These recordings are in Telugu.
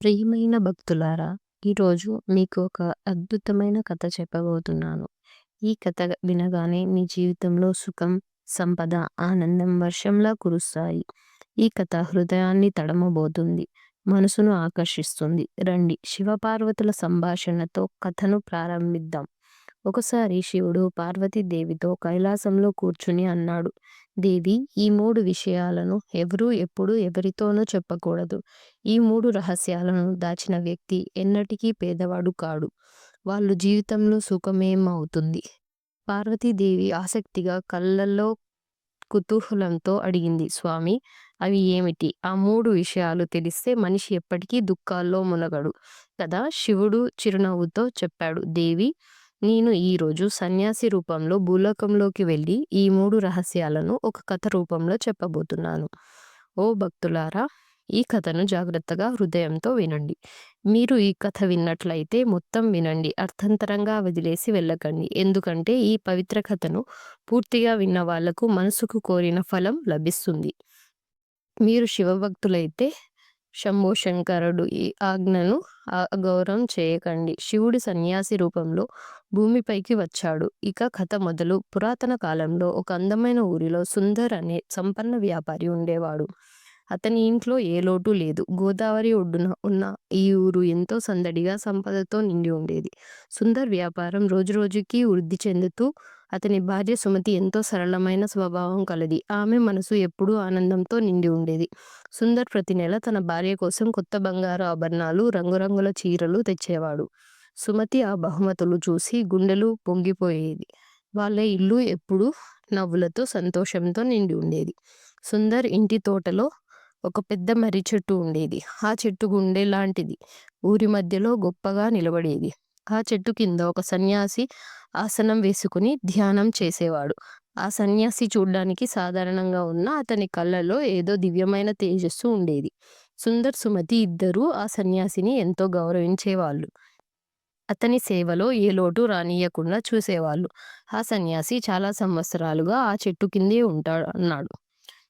ప్రియమైన భక్తులారా! ఈరోజు మీకు ఒక అద్భుతమైన కథ చెప్పబోతున్నాను. ఈ కథ వినగానే మీ జీవితంలో సుఖం, సంపద, ఆనందం వర్షంలా కురుస్తాయి. ఈ కథ హృదయాన్ని తడమబోతుంది. మనసును ఆకర్షిస్తుంది. రండి శివపార్వతుల సంభాషణతో కథను ప్రారంభిద్దాం. ఒకసారి శివుడు పార్వతీదేవితో కైలాసంలో కూర్చుని అన్నాడు. దేవి ఈ మూడు విషయాలను ఎవరూ ఎప్పుడూ ఎవరితోనూ చెప్పకూడదు. ఈ మూడు రహస్యాలను దాచిన వ్యక్తి ఎన్నటికీ పేదవాడు కాడు. వాళ్ళు జీవితంలో సుఖమేమవుతుంది? పార్వతీదేవి ఆసక్తిగా కళ్ళల్లో కుతూహలంతో అడిగింది. స్వామీ! అవి ఏమిటి? ఆ మూడు విషయాలు తెలిస్తే మనిషి ఎప్పటికీ దుఃఖాల్లో మునగడు కదా శివుడు చిరునవ్వుతో చెప్పాడు. దేవి నేను ఈరోజు సన్యాసి రూపంలో భూలోకంలోకి వెళ్ళి ఈ మూడు రహస్యాలను ఒక కథ రూపంలో చెప్పబోతున్నాను. ఓ భక్తులారా! ఈ కథను జాగ్రత్తగా హృదయంతో వినండి. మీరు ఈ కథ విన్నట్లయితే మొత్తం వినండి. అర్థంతరంగా వదిలేసి వెళ్ళకండి. ఎందుకంటే ఈ పవిత్ర కథను పూర్తిగా విన్న వాళ్ళకు మనసుకు కోరిన ఫలం లభిస్తుంది. మీరు శివభక్తులైతే శంభో శంకరుడు ఈ ఆజ్ఞను అగౌరవం చేయకండి. శివుడు సన్యాసి రూపంలో భూమిపైకి వచ్చాడు. ఇక కథ మొదలు పురాతన కాలంలో ఒక అందమైన ఊరిలో సుందర్ అనే సంపన్న వ్యాపారి ఉండేవాడు. అతని ఇంట్లో ఏ లోటు లేదు. గోదావరి ఒడ్డున ఉన్న ఈ ఊరు ఎంతో సందడిగా, సంపదతో నిండి ఉండేది. సుందర్ వ్యాపారం రోజురోజుకి వృద్ధి చెందుతూ అతని భార్య సుమతి ఎంతో సరళమైన స్వభావం కలది. ఆమె మనసు ఎప్పుడూ ఆనందంతో నిండి ఉండేది. సుందర్ ప్రతి నెల తన భార్య కోసం కొత్త బంగారు ఆభరణాలు, రంగురంగుల చీరలు తెచ్చేవాడు. సుమతి ఆ బహుమతులు చూసి గుండెలు పొంగిపోయేది. వాళ్ళ ఇల్లు ఎప్పుడూ నవ్వులతో, సంతోషంతో నిండి ఉండేది. సుందర్ ఇంటి తోటలో ఒక పెద్ద మర్రి చెట్టు ఉండేది. ఆ చెట్టు గుండె లాంటిది. ఊరి మధ్యలో గొప్పగా నిలబడేది. ఆ చెట్టు కింద ఒక సన్యాసి ఆసనం వేసుకుని ధ్యానం చేసేవాడు. ఆ సన్యాసి చూడ్డానికి సాధారణంగా ఉన్న అతని కళ్ళలో ఏదో దివ్యమైన తేజస్సు ఉండేది. సుందర్, సుమతి ఇద్దరూ ఆ సన్యాసిని ఎంతో గౌరవించేవాళ్ళు. అతని సేవలో ఏ లోటు రానియకుండా చూసేవాళ్ళు. ఆ సన్యాసి చాలా సంవత్సరాలుగా ఆ చెట్టు కిందే ఉంటున్నాడు.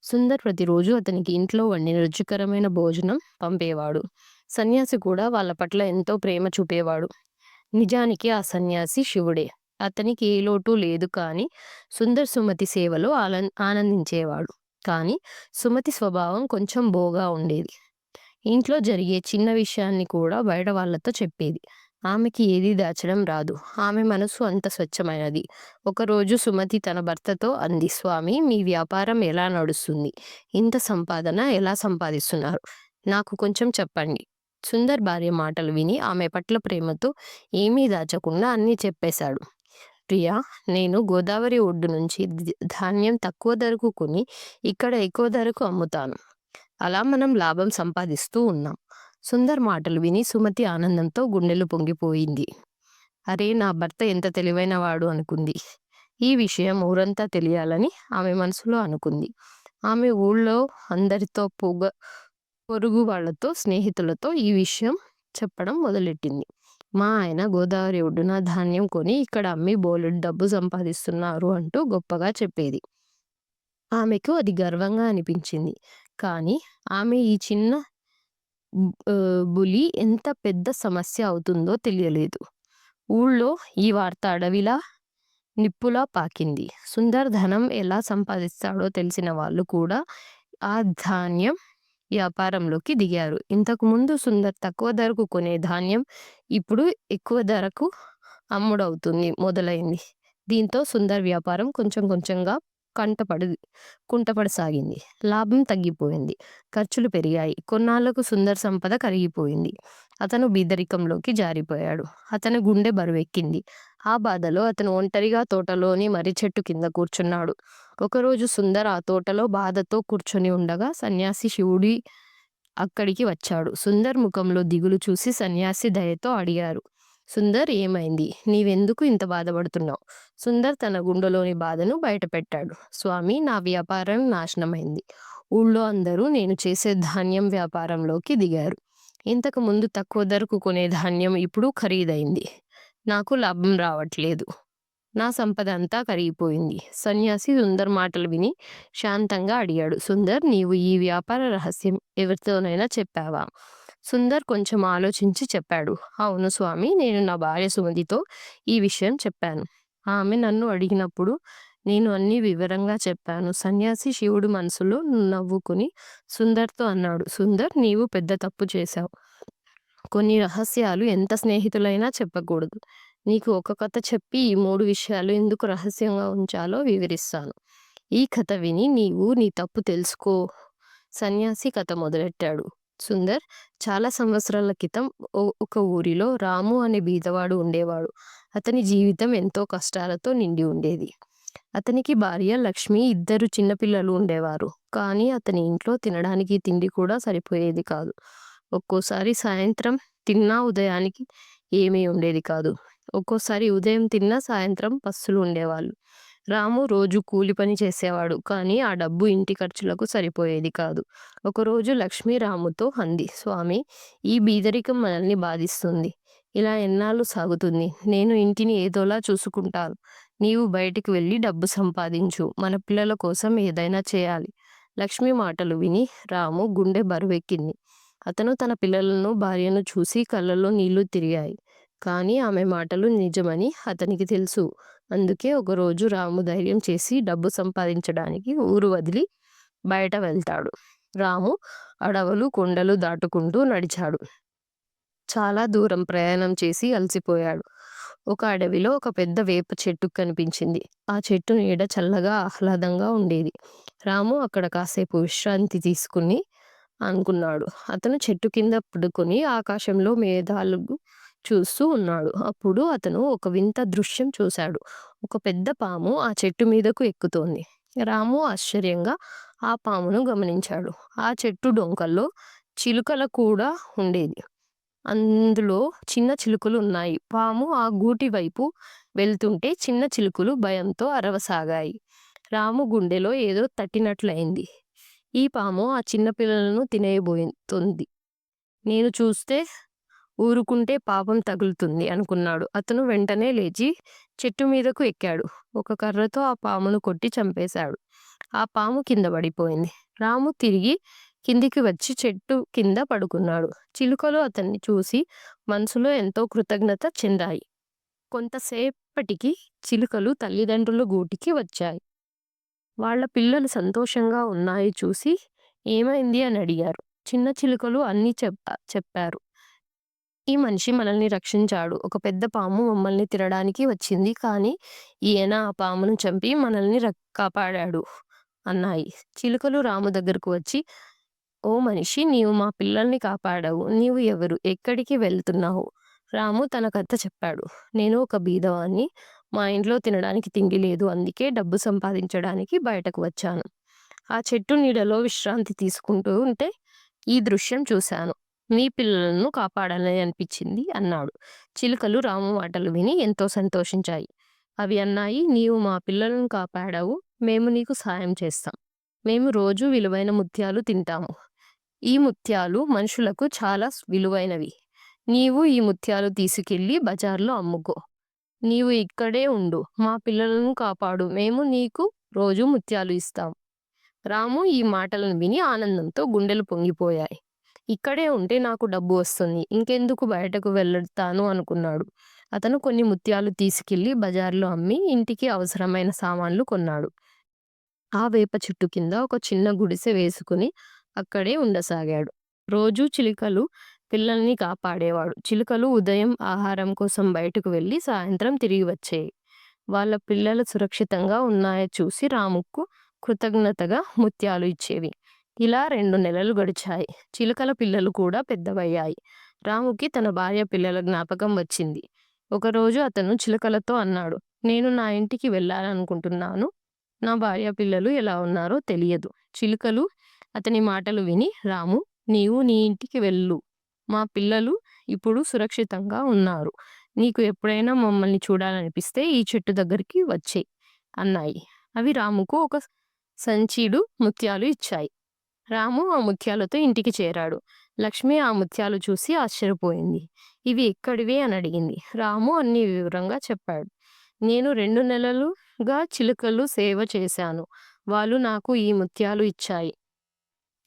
సుందర్ ప్రతిరోజు అతనికి ఇంట్లో వండిన రుచికరమైన భోజనం పంపేవాడు. సన్యాసి కూడా వాళ్ళ పట్ల ఎంతో ప్రేమ చూపేవాడు. నిజానికి ఆ సన్యాసి శివుడే. అతనికి ఏ లోటు లేదు కానీ సుందర్ సుమతి సేవలో ఆనందించేవాడు. కానీ సుమతి స్వభావం కొంచెం బోగా ఉండేది. ఇంట్లో జరిగే చిన్న విషయాన్ని కూడా బయట వాళ్ళతో చెప్పేది. ఆమెకి ఏది దాచడం రాదు. ఆమె మనసు అంత స్వచ్ఛమైనది. ఒకరోజు సుమతి తన భర్తతో అంది. స్వామి మీ వ్యాపారం ఎలా నడుస్తుంది? ఇంత సంపాదన ఎలా సంపాదిస్తున్నారు? నాకు కొంచెం చెప్పండి. సుందర్ భార్య మాటలు విని ఆమె పట్ల ప్రేమతో ఏమీ దాచకుండా అన్నీ చెప్పేశాడు. ప్రియా! నేను గోదావరి ఒడ్డు నుంచి ధాన్యం తక్కువ ధరకు కొని ఇక్కడ ఎక్కువ ధరకు అమ్ముతాను. అలా మనం లాభం సంపాదిస్తూ ఉన్నాం. సుందర్ మాటలు విని సుమతి ఆనందంతో గుండెలు పొంగిపోయింది. అరే నా భర్త ఎంత తెలివైనవాడు అనుకుంది. ఈ విషయం ఊరంతా తెలియాలని ఆమె మనసులో అనుకుంది. ఆమె ఊళ్ళో అందరితో పొగ పొరుగు వాళ్ళతో, స్నేహితులతో ఈ విషయం చెప్పడం మొదలెట్టింది. మా ఆయన గోదావరి ఒడ్డున ధాన్యం కొని ఇక్కడ అమ్మి బోలెడు డబ్బు సంపాదిస్తున్నారు అంటూ గొప్పగా చెప్పేది. ఆమెకు అది గర్వంగా అనిపించింది. కానీ ఆమె ఈ చిన్న బులి ఎంత పెద్ద సమస్య అవుతుందో తెలియలేదు. ఊళ్ళో ఈ వార్త అడవిలా నిప్పులా పాకింది. సుందర్ ధనం ఎలా సంపాదిస్తాడో తెలిసిన వాళ్ళు కూడా ఆ ధాన్యం వ్యాపారంలోకి దిగారు. ఇంతకుముందు సుందర్ తక్కువ ధరకు కొనే ధాన్యం ఇప్పుడు ఎక్కువ ధరకు అమ్ముడవుతుంది మొదలైంది. దీంతో సుందర్ వ్యాపారం కొంచెం కొంచెంగా కంటపడి కుంటపడసాగింది. లాభం తగ్గిపోయింది. ఖర్చులు పెరిగాయి. కొన్నాళ్ళకు సుందర్ సంపద కరిగిపోయింది. అతను బీదరికంలోకి జారిపోయాడు. అతని గుండె బరువెక్కింది. ఆ బాధలో అతను ఒంటరిగా తోటలోని మర్రి చెట్టు కింద కూర్చున్నాడు. ఒకరోజు సుందర్ ఆ తోటలో బాధతో కూర్చొని ఉండగా సన్యాసి శివుడి అక్కడికి వచ్చాడు. సుందర్ ముఖంలో దిగులు చూసి సన్యాసి దయతో అడిగారు. సుందర్ ఏమైంది? నీవెందుకు ఇంత బాధపడుతున్నావు? సుందర్ తన గుండెలోని బాధను బయటపెట్టాడు. స్వామి నా వ్యాపారం నాశనమైంది. ఊళ్ళో అందరూ నేను చేసే ధాన్యం వ్యాపారంలోకి దిగారు. ఇంతకు ముందు తక్కువ ధరకు కొనే ధాన్యం ఇప్పుడు ఖరీదైంది. నాకు లాభం రావట్లేదు. నా సంపద అంతా కరిగిపోయింది. సన్యాసి సుందర్ మాటలు విని శాంతంగా అడిగాడు. సుందర్! నీవు ఈ వ్యాపార రహస్యం ఎవరితోనైనా చెప్పావా? సుందర్ కొంచెం ఆలోచించి చెప్పాడు. అవును స్వామి నేను నా భార్య సుమతితో ఈ విషయం చెప్పాను. ఆమె నన్ను అడిగినప్పుడు నేను అన్ని వివరంగా చెప్పాను. సన్యాసి శివుడు మనసులో నవ్వుకుని సుందర్తో అన్నాడు. సుందర్ నీవు పెద్ద తప్పు చేశావు. కొన్ని రహస్యాలు ఎంత స్నేహితులైనా చెప్పకూడదు. నీకు ఒక కథ చెప్పి ఈ మూడు విషయాలు ఎందుకు రహస్యంగా ఉంచాలో వివరిస్తాను. ఈ కథ విని నీవు నీ తప్పు తెలుసుకో సన్యాసి కథ మొదలెట్టాడు. సుందర్ చాలా సంవత్సరాల క్రితం ఒక ఊరిలో రాము అనే బీదవాడు ఉండేవాడు. అతని జీవితం ఎంతో కష్టాలతో నిండి ఉండేది. అతనికి భార్య లక్ష్మి ఇద్దరు చిన్నపిల్లలు ఉండేవారు. కానీ అతని ఇంట్లో తినడానికి తిండి కూడా సరిపోయేది కాదు. ఒక్కోసారి సాయంత్రం తిన్నా ఉదయానికి ఏమీ ఉండేది కాదు. ఒక్కోసారి ఉదయం తిన్నా సాయంత్రం పస్తులు ఉండేవాళ్ళు. రాము రోజు కూలి పని చేసేవాడు. కానీ ఆ డబ్బు ఇంటి ఖర్చులకు సరిపోయేది కాదు. ఒకరోజు లక్ష్మి రాముతో అంది. స్వామి ఈ బీదరికం మనల్ని బాధిస్తుంది. ఇలా ఎన్నాళ్ళు సాగుతుంది? నేను ఇంటిని ఏదోలా చూసుకుంటాను. నీవు బయటికి వెళ్ళి డబ్బు సంపాదించు. మన పిల్లల కోసం ఏదైనా చేయాలి. లక్ష్మి మాటలు విని రాము గుండె బరువెక్కింది. అతను తన పిల్లలను భార్యను చూసి కళ్ళల్లో నీళ్ళు తిరిగాయి. కానీ ఆమె మాటలు నిజమని అతనికి తెలుసు. అందుకే ఒకరోజు రాము ధైర్యం చేసి డబ్బు సంపాదించడానికి ఊరు వదిలి బయట వెళ్తాడు. రాము అడవులు కొండలు దాటుకుంటూ నడిచాడు. చాలా దూరం ప్రయాణం చేసి అలసిపోయాడు. ఒక అడవిలో ఒక పెద్ద వేప చెట్టు కనిపించింది. ఆ చెట్టు నీడ చల్లగా ఆహ్లాదంగా ఉండేది. రాము అక్కడ కాసేపు విశ్రాంతి తీసుకుని అనుకున్నాడు. అతను చెట్టు కింద పడుకొని ఆకాశంలో మేఘాలు చూస్తూ ఉన్నాడు. అప్పుడు అతను ఒక వింత దృశ్యం చూశాడు. ఒక పెద్ద పాము ఆ చెట్టు మీదకు ఎక్కుతోంది. రాము ఆశ్చర్యంగా ఆ పామును గమనించాడు. ఆ చెట్టు డొంకల్లో చిలుకల కూడా ఉండేది. అందులో చిన్న చిలుకలు ఉన్నాయి. పాము ఆ గూటి వైపు వెళ్తుంటే చిన్న చిలుకలు భయంతో అరవసాగాయి. రాము గుండెలో ఏదో తట్టినట్లయింది. ఈ పాము ఆ చిన్న పిల్లలను తినేయబోతుంది. నేను చూస్తే ఊరుకుంటే పాపం తగులుతుంది అనుకున్నాడు. అతను వెంటనే లేచి చెట్టు మీదకు ఎక్కాడు. ఒక కర్రతో ఆ పామును కొట్టి చంపేశాడు. ఆ పాము కింద పడిపోయింది. రాము తిరిగి కిందికి వచ్చి చెట్టు కింద పడుకున్నాడు. చిలుకలు అతన్ని చూసి మనసులో ఎంతో కృతజ్ఞత చెందాయి. కొంతసేపటికి చిలుకలు తల్లిదండ్రుల గూటికి వచ్చాయి. వాళ్ళ పిల్లలు సంతోషంగా ఉన్నాయి చూసి ఏమైంది అని అడిగారు. చిన్న చిలుకలు అన్నీ చెప్ప చెప్పారు. ఈ మనిషి మనల్ని రక్షించాడు. ఒక పెద్ద పాము మమ్మల్ని తినడానికి వచ్చింది. కానీ ఈయన ఆ పామును చంపి మనల్ని కాపాడాడు అన్నాయి. చిలుకలు రాము దగ్గరకు వచ్చి ఓ మనిషి నీవు మా పిల్లల్ని కాపాడావు. నీవు ఎవరు? ఎక్కడికి వెళ్తున్నావు? రాము తన కథ చెప్పాడు. నేను ఒక బీదవాణ్ణి. మా ఇంట్లో తినడానికి తిండి లేదు. అందుకే డబ్బు సంపాదించడానికి బయటకు వచ్చాను. ఆ చెట్టు నీడలో విశ్రాంతి తీసుకుంటూ ఉంటే ఈ దృశ్యం చూశాను. మీ పిల్లలను కాపాడాలని అనిపించింది అన్నాడు. చిలుకలు రాము మాటలు విని ఎంతో సంతోషించాయి. అవి అన్నాయి నీవు మా పిల్లలను కాపాడావు. మేము నీకు సాయం చేస్తాం. మేము రోజు విలువైన ముత్యాలు తింటాము. ఈ ముత్యాలు మనుషులకు చాలా విలువైనవి. నీవు ఈ ముత్యాలు తీసుకెళ్ళి బజార్లో అమ్ముకో. నీవు ఇక్కడే ఉండు. మా పిల్లలను కాపాడు. మేము నీకు రోజు ముత్యాలు ఇస్తాం. రాము ఈ మాటలను విని ఆనందంతో గుండెలు పొంగిపోయాయి. ఇక్కడే ఉంటే నాకు డబ్బు వస్తుంది. ఇంకెందుకు బయటకు వెళ్తాను అనుకున్నాడు. అతను కొన్ని ముత్యాలు తీసుకెళ్ళి బజార్లో అమ్మి ఇంటికి అవసరమైన సామాన్లు కొన్నాడు. ఆ వేప చెట్టు కింద ఒక చిన్న గుడిసె వేసుకుని అక్కడే ఉండసాగాడు. రోజూ చిలుకలు పిల్లల్ని కాపాడేవాడు. చిలుకలు ఉదయం ఆహారం కోసం బయటకు వెళ్ళి సాయంత్రం తిరిగి వచ్చేవి వాళ్ళ పిల్లలు సురక్షితంగా ఉన్నాయో చూసి రాముకు కృతజ్ఞతగా ముత్యాలు ఇచ్చేవి. ఇలా రెండు నెలలు గడిచాయి. చిలుకల పిల్లలు కూడా పెద్దవయ్యాయి. రాముకి తన భార్య పిల్లల జ్ఞాపకం వచ్చింది. ఒకరోజు అతను చిలుకలతో అన్నాడు. నేను నా ఇంటికి వెళ్ళాలనుకుంటున్నాను. నా భార్య పిల్లలు ఎలా ఉన్నారో తెలియదు. చిలుకలు అతని మాటలు విని రాము నీవు నీ ఇంటికి వెళ్ళు. మా పిల్లలు ఇప్పుడు సురక్షితంగా ఉన్నారు. నీకు ఎప్పుడైనా మమ్మల్ని చూడాలనిపిస్తే ఈ చెట్టు దగ్గరికి వచ్చేయ్ అన్నాయి. అవి రాముకు ఒక సంచీడు ముత్యాలు ఇచ్చాయి. రాము ఆ ముత్యాలతో ఇంటికి చేరాడు. లక్ష్మి ఆ ముత్యాలు చూసి ఆశ్చర్యపోయింది. ఇవి ఎక్కడివి అని అడిగింది. రాము అన్ని వివరంగా చెప్పాడు. నేను రెండు నెలలుగా చిలుకలు సేవ చేశాను. వాళ్ళు నాకు ఈ ముత్యాలు ఇచ్చాయి.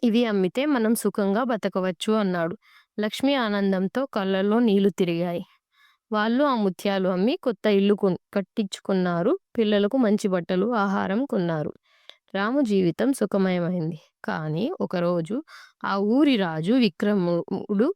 ఇవి అమ్మితే మనం సుఖంగా బతకవచ్చు అన్నాడు. లక్ష్మి ఆనందంతో కళ్ళల్లో నీళ్ళు తిరిగాయి. వాళ్ళు ఆ ముత్యాలు అమ్మి కొత్త ఇల్లు కట్టించుకున్నారు. పిల్లలకు మంచి బట్టలు, ఆహారం కొన్నారు. రాము జీవితం సుఖమయమైంది. కానీ ఒకరోజు ఆ ఊరి రాజు విక్రముడు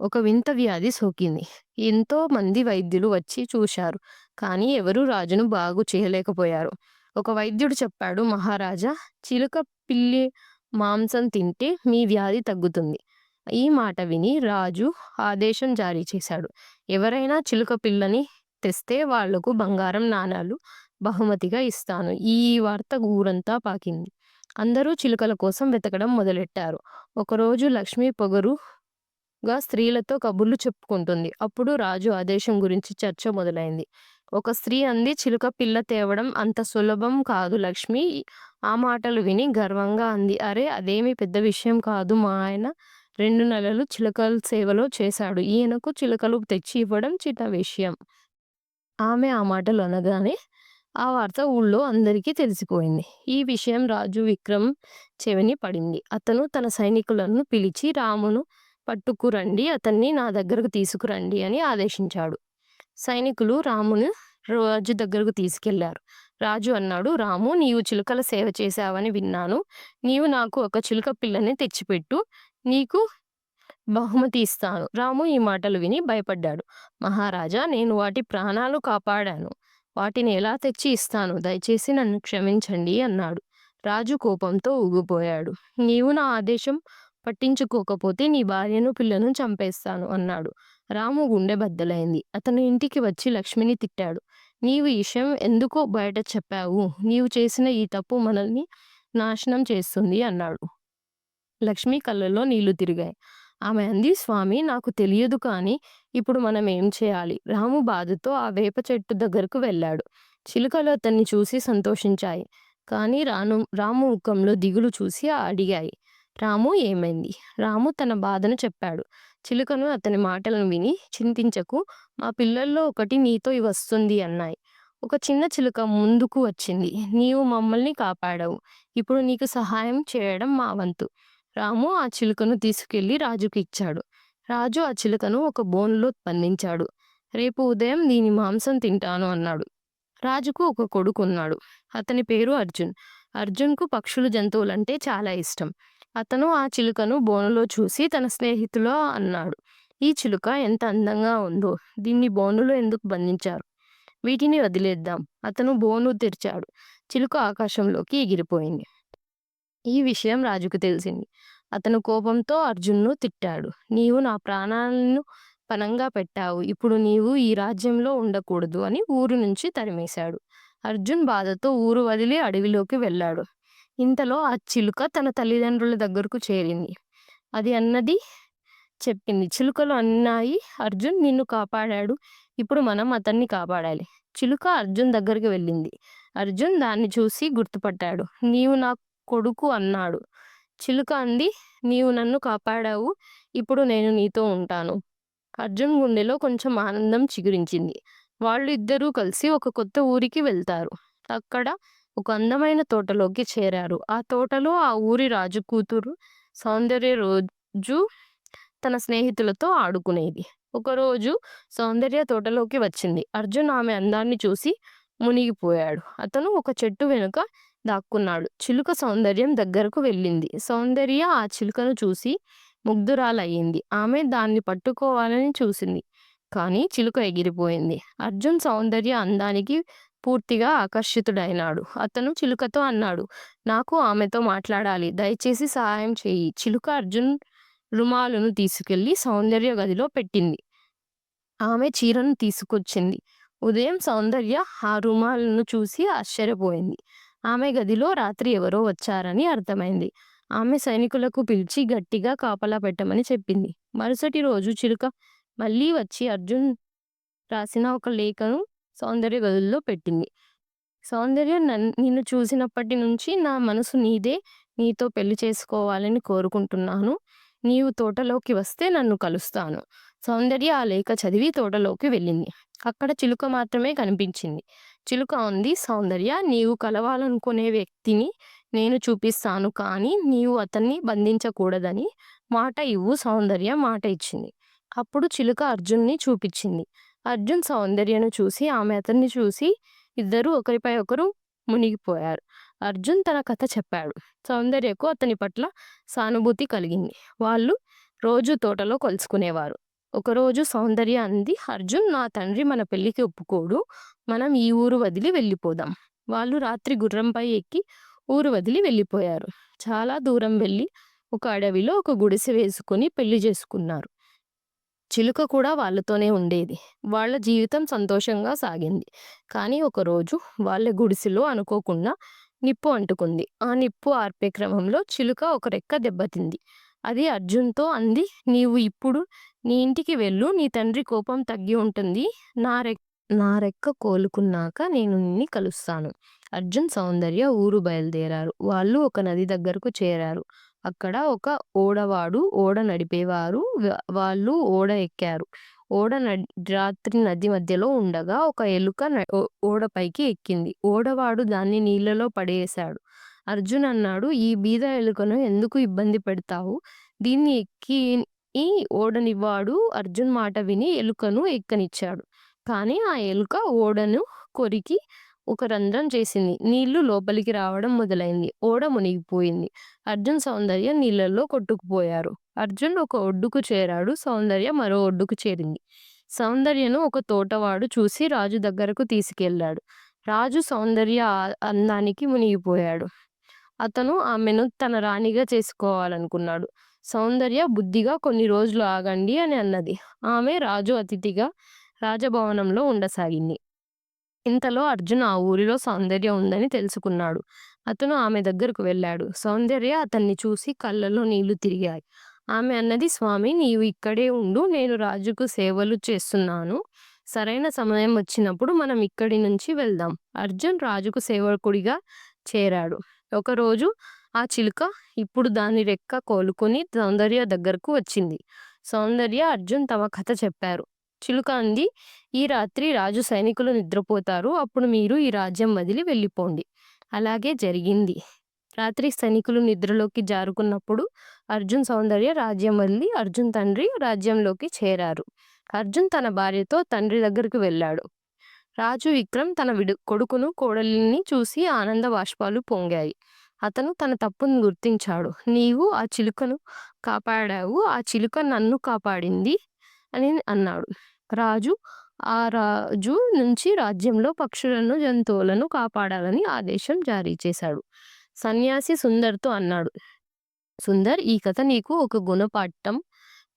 ఒక వింత వ్యాధి సోకింది. ఎంతో మంది వైద్యులు వచ్చి చూశారు. కానీ ఎవరూ రాజును బాగు చేయలేకపోయారు. ఒక వైద్యుడు చెప్పాడు మహారాజా! చిలుక పిల్లి మాంసం తింటే మీ వ్యాధి తగ్గుతుంది. ఈ మాట విని రాజు ఆదేశం జారీ చేశాడు. ఎవరైనా చిలుక పిల్లని తెస్తే వాళ్ళకు బంగారం నాణాలు బహుమతిగా ఇస్తాను. ఈ వార్త ఊరంతా పాకింది. అందరూ చిలుకల కోసం వెతకడం మొదలెట్టారు. ఒకరోజు లక్ష్మి పొగరుగా స్త్రీలతో కబుర్లు చెప్పుకుంటుంది. అప్పుడు రాజు ఆదేశం గురించి చర్చ మొదలైంది. ఒక స్త్రీ అంది చిలుక పిల్ల తేవడం అంత సులభం కాదు లక్ష్మి ఆ మాటలు విని గర్వంగా అంది. అరే అదేమి పెద్ద విషయం కాదు మా ఆయన రెండు నెలలు చిలుకల సేవలో చేశాడు. ఈయనకు చిలుకలు తెచ్చి ఇవ్వడం చిన్న విషయం. ఆమె ఆ మాటలు అనగానే ఆ వార్త ఊళ్ళో అందరికీ తెలిసిపోయింది. ఈ విషయం రాజు విక్రమ్ చెవిని పడింది. అతను తన సైనికులను పిలిచి రామును పట్టుకురండి. అతన్ని నా దగ్గరకు తీసుకురండి అని ఆదేశించాడు. సైనికులు రామును రాజు దగ్గరకు తీసుకెళ్ళారు. రాజు అన్నాడు రాము నీవు చిలుకల సేవ చేశావని విన్నాను. నీవు నాకు ఒక చిలుక పిల్లని తెచ్చిపెట్టు. నీకు బహుమతి ఇస్తాను. రాము ఈ మాటలు విని భయపడ్డాడు. మహారాజా నేను వాటి ప్రాణాలు కాపాడాను. వాటిని ఎలా తెచ్చి ఇస్తాను? దయచేసి నన్ను క్షమించండి అన్నాడు. రాజు కోపంతో ఊగిపోయాడు. నీవు నా ఆదేశం పట్టించుకోకపోతే నీ భార్యను పిల్లను చంపేస్తాను అన్నాడు. రాము గుండె బద్దలైంది. అతను ఇంటికి వచ్చి లక్ష్మిని తిట్టాడు. నీవు ఈ విషయం ఎందుకో బయట చెప్పావు? నీవు చేసిన ఈ తప్పు మనల్ని నాశనం చేస్తుంది అన్నాడు. లక్ష్మి కళ్ళల్లో నీళ్ళు తిరిగాయి. ఆమె అంది స్వామి నాకు తెలియదు కానీ ఇప్పుడు మనం ఏం చేయాలి? రాము బాధతో ఆ వేప చెట్టు దగ్గరకు వెళ్ళాడు. చిలుకలు అతన్ని చూసి సంతోషించాయి. కానీ రాను రాము ముఖంలో దిగులు చూసి అడిగాయి. రాము ఏమైంది? రాము తన బాధను చెప్పాడు. చిలుకను అతని మాటలను విని చింతించకు మా పిల్లల్లో ఒకటి నీతో వస్తుంది అన్నాయి. ఒక చిన్న చిలుక ముందుకు వచ్చింది. నీవు మమ్మల్ని కాపాడవు ఇప్పుడు నీకు సహాయం చేయడం మా వంతు. రాము ఆ చిలుకను తీసుకెళ్ళి రాజుకి ఇచ్చాడు. రాజు ఆ చిలుకను ఒక బోన్లో బంధించాడు. రేపు ఉదయం దీని మాంసం తింటాను అన్నాడు. రాజుకు ఒక కొడుకు ఉన్నాడు అతని పేరు అర్జున్. అర్జున్కు పక్షులు జంతువులంటే చాలా ఇష్టం. అతను ఆ చిలుకను బోనులో చూసి తన స్నేహితులో అన్నాడు. ఈ చిలుక ఎంత అందంగా ఉందో! దీన్ని బోనులో ఎందుకు బంధించారు? వీటిని వదిలేద్దాం. అతను బోను తెరిచాడు. చిలుక ఆకాశంలోకి ఎగిరిపోయింది. ఈ విషయం రాజుకు తెలిసింది. అతను కోపంతో అర్జున్ను తిట్టాడు. నీవు నా ప్రాణాలను పణంగా పెట్టావు. ఇప్పుడు నీవు ఈ రాజ్యంలో ఉండకూడదు అని ఊరు నుంచి తరిమేశాడు. అర్జున్ బాధతో ఊరు వదిలి అడవిలోకి వెళ్ళాడు. ఇంతలో ఆ చిలుక తన తల్లిదండ్రుల దగ్గరకు చేరింది. అది అన్నది చెప్పింది. చిలుకలు అన్నాయి అర్జున్ నిన్ను కాపాడాడు. ఇప్పుడు మనం అతన్ని కాపాడాలి. చిలుక అర్జున్ దగ్గరికి వెళ్ళింది. అర్జున్ దాన్ని చూసి గుర్తుపట్టాడు. నీవు నాకు కొడుకు అన్నాడు. చిలుక అంది నీవు నన్ను కాపాడావు. ఇప్పుడు నేను నీతో ఉంటాను. అర్జున్ గుండెలో కొంచెం ఆనందం చిగురించింది. వాళ్ళు ఇద్దరూ కలిసి ఒక కొత్త ఊరికి వెళ్తారు. అక్కడ ఒక అందమైన తోటలోకి చేరారు. ఆ తోటలో ఆ ఊరి రాజు కూతురు సౌందర్య రోజు తన స్నేహితులతో ఆడుకునేది. ఒకరోజు సౌందర్య తోటలోకి వచ్చింది. అర్జున్ ఆమె అందాన్ని చూసి మునిగిపోయాడు. అతను ఒక చెట్టు వెనుక దాక్కున్నాడు. చిలుక సౌందర్యం దగ్గరకు వెళ్ళింది. సౌందర్య ఆ చిలుకను చూసి ముగ్ధురాలయ్యింది. ఆమె దాన్ని పట్టుకోవాలని చూసింది. కానీ చిలుక ఎగిరిపోయింది. అర్జున్ సౌందర్య అందానికి పూర్తిగా ఆకర్షితుడైనాడు. అతను చిలుకతో అన్నాడు. నాకు ఆమెతో మాట్లాడాలి. దయచేసి సహాయం చెయ్యి. చిలుక అర్జున్ రుమాలును తీసుకెళ్ళి సౌందర్య గదిలో పెట్టింది. ఆమె చీరను తీసుకొచ్చింది. ఉదయం సౌందర్య ఆ రుమాలును చూసి ఆశ్చర్యపోయింది. ఆమె గదిలో రాత్రి ఎవరో వచ్చారని అర్థమైంది. ఆమె సైనికులకు పిలిచి గట్టిగా కాపలా పెట్టమని చెప్పింది. మరుసటి రోజు చిలుక మళ్ళీ వచ్చి అర్జున్ రాసిన ఒక లేఖను సౌందర్య గదుల్లో పెట్టింది. సౌందర్య నిన్ను చూసినప్పటి నుంచి నా మనసు నీదే. నీతో పెళ్ళి చేసుకోవాలని కోరుకుంటున్నాను. నీవు తోటలోకి వస్తే నన్ను కలుస్తాను. సౌందర్య ఆ లేఖ చదివి తోటలోకి వెళ్ళింది. అక్కడ చిలుక మాత్రమే కనిపించింది. చిలుక ఉంది సౌందర్య. నీవు కలవాలనుకునే వ్యక్తిని నేను చూపిస్తాను కానీ నీవు అతన్ని బంధించకూడదని మాట ఇవ్వు సౌందర్య మాట ఇచ్చింది. అప్పుడు చిలుక అర్జున్ని చూపించింది. అర్జున్ సౌందర్యను చూసి ఆమె అతన్ని చూసి ఇద్దరు ఒకరిపై ఒకరు మునిగిపోయారు. అర్జున్ తన కథ చెప్పాడు. సౌందర్యకు అతని పట్ల సానుభూతి కలిగింది. వాళ్ళు రోజు తోటలో కలుసుకునేవారు. ఒకరోజు సౌందర్య అంది అర్జున్ నా తండ్రి మన పెళ్ళికి ఒప్పుకోడు. మనం ఈ ఊరు వదిలి వెళ్ళిపోదాం. వాళ్ళు రాత్రి గుర్రంపై ఎక్కి ఊరు వదిలి వెళ్ళిపోయారు. చాలా దూరం వెళ్ళి ఒక అడవిలో ఒక గుడిసె వేసుకుని పెళ్ళి చేసుకున్నారు. చిలుక కూడా వాళ్ళతోనే ఉండేది. వాళ్ళ జీవితం సంతోషంగా సాగింది. కానీ ఒకరోజు వాళ్ళ గుడిసెలో అనుకోకుండా నిప్పు అంటుకుంది. ఆ నిప్పు ఆర్పే క్రమంలో చిలుక ఒక రెక్క దెబ్బతింది. అది అర్జున్తో అంది నీవు ఇప్పుడు నీ ఇంటికి వెళ్ళు నీ తండ్రి కోపం తగ్గి ఉంటుంది. నా రెక్ నా రెక్క కోలుకున్నాక నేను నిన్ను కలుస్తాను. అర్జున్ సౌందర్య ఊరు బయలుదేరారు. వాళ్ళు ఒక నది దగ్గరకు చేరారు. అక్కడ ఒక ఓడవాడు ఓడ నడిపేవారు. వాళ్ళు ఓడ ఎక్కారు. ఓడ రాత్రి నది మధ్యలో ఉండగా ఒక ఎలుక ఓడపైకి ఎక్కింది. ఓడవాడు దాన్ని నీళ్ళలో పడేశాడు. అర్జున్ అన్నాడు ఈ బీద ఎలుకను ఎందుకు ఇబ్బంది పెడతావు? దీన్ని ఎక్కి ఈ ఓడనివాడు అర్జున్ మాట విని ఎలుకను ఎక్కనిచ్చాడు. కానీ ఆ ఎలుక ఓడను కొరికి ఒక రంధ్రం చేసింది. నీళ్ళు లోపలికి రావడం మొదలైంది. ఓడ మునిగిపోయింది. అర్జున్ సౌందర్య నీళ్ళల్లో కొట్టుకుపోయారు. అర్జున్ ఒక ఒడ్డుకు చేరాడు. సౌందర్య మరో ఒడ్డుకు చేరింది. సౌందర్యను ఒక తోటవాడు చూసి రాజు దగ్గరకు తీసుకెళ్ళాడు రాజు సౌందర్య అందానికి మునిగిపోయాడు. అతను ఆమెను తన రాణిగా చేసుకోవాలనుకున్నాడు. సౌందర్య బుద్ధిగా కొన్ని రోజులు ఆగండి అని అన్నది. ఆమె రాజు అతిథిగా రాజభవనంలో ఉండసాగింది. ఇంతలో అర్జున్ ఆ ఊరిలో సౌందర్య ఉందని తెలుసుకున్నాడు. అతను ఆమె దగ్గరకు వెళ్ళాడు. సౌందర్య అతన్ని చూసి కళ్ళలో నీళ్ళు తిరిగాయి. ఆమె అన్నది స్వామి నీవు ఇక్కడే ఉండు. నేను రాజుకు సేవలు చేస్తున్నాను. సరైన సమయం వచ్చినప్పుడు మనం ఇక్కడి నుంచి వెళ్దాం. అర్జున్ రాజుకు సేవకుడిగా చేరాడు. ఒకరోజు ఆ చిలుక ఇప్పుడు దాని రెక్క కోలుకొని సౌందర్య దగ్గరకు వచ్చింది. సౌందర్య అర్జున్ తమ కథ చెప్పారు. చిలుక అంది ఈ రాత్రి రాజు సైనికులు నిద్రపోతారు. అప్పుడు మీరు ఈ రాజ్యం వదిలి వెళ్ళిపోండి. అలాగే జరిగింది. రాత్రి సైనికులు నిద్రలోకి జారుకున్నప్పుడు అర్జున్ సౌందర్య రాజ్యం వదిలి అర్జున్ తండ్రి రాజ్యంలోకి చేరారు. అర్జున్ తన భార్యతో తండ్రి దగ్గరికి వెళ్ళాడు. రాజు విక్రమ్ తన విడు కొడుకును కోడలిని చూసి ఆనంద బాష్పాలు పొంగాయి. అతను తన తప్పును గుర్తించాడు. నీవు ఆ చిలుకను కాపాడావు ఆ చిలుక నన్ను కాపాడింది అని అన్నాడు. రాజు ఆ రాజు నుంచి రాజ్యంలో పక్షులను జంతువులను కాపాడాలని ఆదేశం జారీ చేశాడు. సన్యాసి సుందర్తో అన్నాడు. సుందర్ ఈ కథ నీకు ఒక గుణపాఠం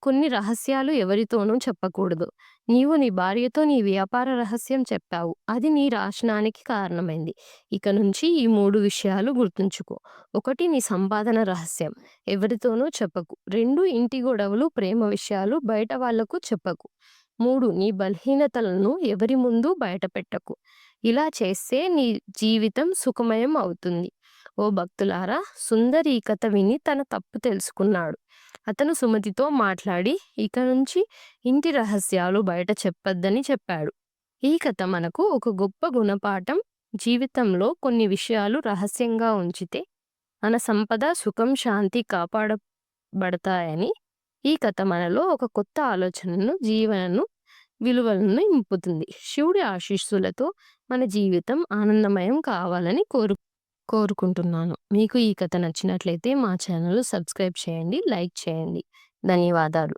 కొన్ని రహస్యాలు ఎవరితోనూ చెప్పకూడదు. నీవు నీ భార్యతో నీ వ్యాపార రహస్యం చెప్పావు. అది నీ రాశనానికి కారణమైంది. ఇక నుంచి ఈ మూడు విషయాలు గుర్తుంచుకో. ఒకటి నీ సంపాదన రహస్యం. ఎవరితోనూ చెప్పకు. రెండు ఇంటి గొడవలు ప్రేమ విషయాలు బయట వాళ్ళకు చెప్పకు. మూడు నీ బలహీనతలను ఎవరి ముందు బయట పెట్టకు ఇలా చేస్తే నీ జీవితం సుఖమయం అవుతుంది. ఓ భక్తులారా సుందర్ ఈ కథ విని తన తప్పు తెలుసుకున్నాడు. అతను సుమతితో మాట్లాడి ఇక నుంచి ఇంటి రహస్యాలు బయట చెప్పొద్దని చెప్పాడు. ఈ కథ మనకు ఒక గొప్ప గుణపాఠం జీవితంలో కొన్ని విషయాలు రహస్యంగా ఉంచితే మన సంపద సుఖం శాంతి కాపాడబడతాయని ఈ కథ మనలో ఒక కొత్త ఆలోచనను జీవనను విలువలను నింపుతుంది. శివుడి ఆశీస్సులతో మన జీవితం ఆనందమయం కావాలని కోరు కోరుకుంటున్నాను. మీకు ఈ కథ నచ్చినట్లయితే మా ఛానల్ సబ్స్క్రైబ్ చేయండి లైక్ చేయండి. ధన్యవాదాలు.